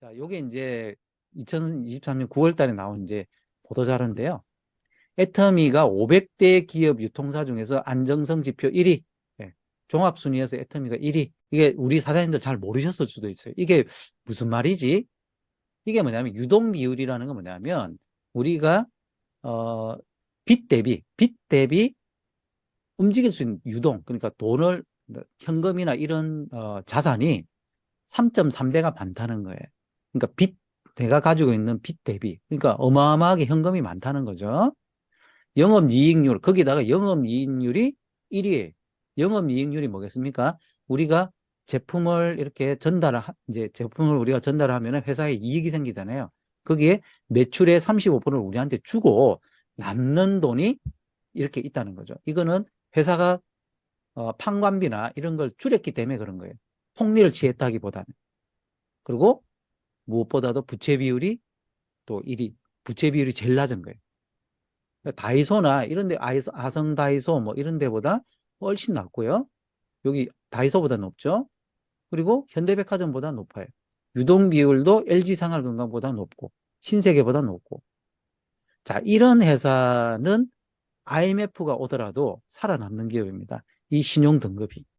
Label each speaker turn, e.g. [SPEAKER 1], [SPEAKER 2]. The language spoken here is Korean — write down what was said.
[SPEAKER 1] 자, 요게 이제 2023년 9월 달에 나온 이제 보도 자료인데요. 애터미가 500대 기업 유통사 중에서 안정성 지표 1위, 예, 종합 순위에서 애터미가 1위. 이게 우리 사장님들 잘 모르셨을 수도 있어요. 이게 무슨 말이지? 이게 뭐냐면 유동 비율이라는 건 뭐냐면 우리가 어, 빚 대비, 빚 대비 움직일 수 있는 유동, 그러니까 돈을 현금이나 이런 어, 자산이 3.3배가 많다는 거예요. 그러니까 빚, 내가 가지고 있는 빚 대비. 그러니까 어마어마하게 현금이 많다는 거죠. 영업이익률, 거기다가 영업이익률이 1위에요. 영업이익률이 뭐겠습니까? 우리가 제품을 이렇게 전달을, 하- 이제 제품을 우리가 전달을 하면 회사에 이익이 생기잖아요. 거기에 매출의 35%를 우리한테 주고 남는 돈이 이렇게 있다는 거죠. 이거는 회사가 어, 판관비나 이런 걸 줄였기 때문에 그런 거예요. 폭리를 취했다기보다는. 그리고 무엇보다도 부채 비율이 또 1위, 부채 비율이 제일 낮은 거예요. 그러니까 다이소나 이런 데, 아성 다이소 뭐 이런 데보다 훨씬 낮고요. 여기 다이소보다 높죠. 그리고 현대백화점보다 높아요. 유동 비율도 LG생활건강보다 높고 신세계보다 높고. 자, 이런 회사는 IMF가 오더라도 살아남는 기업입니다. 이 신용 등급이.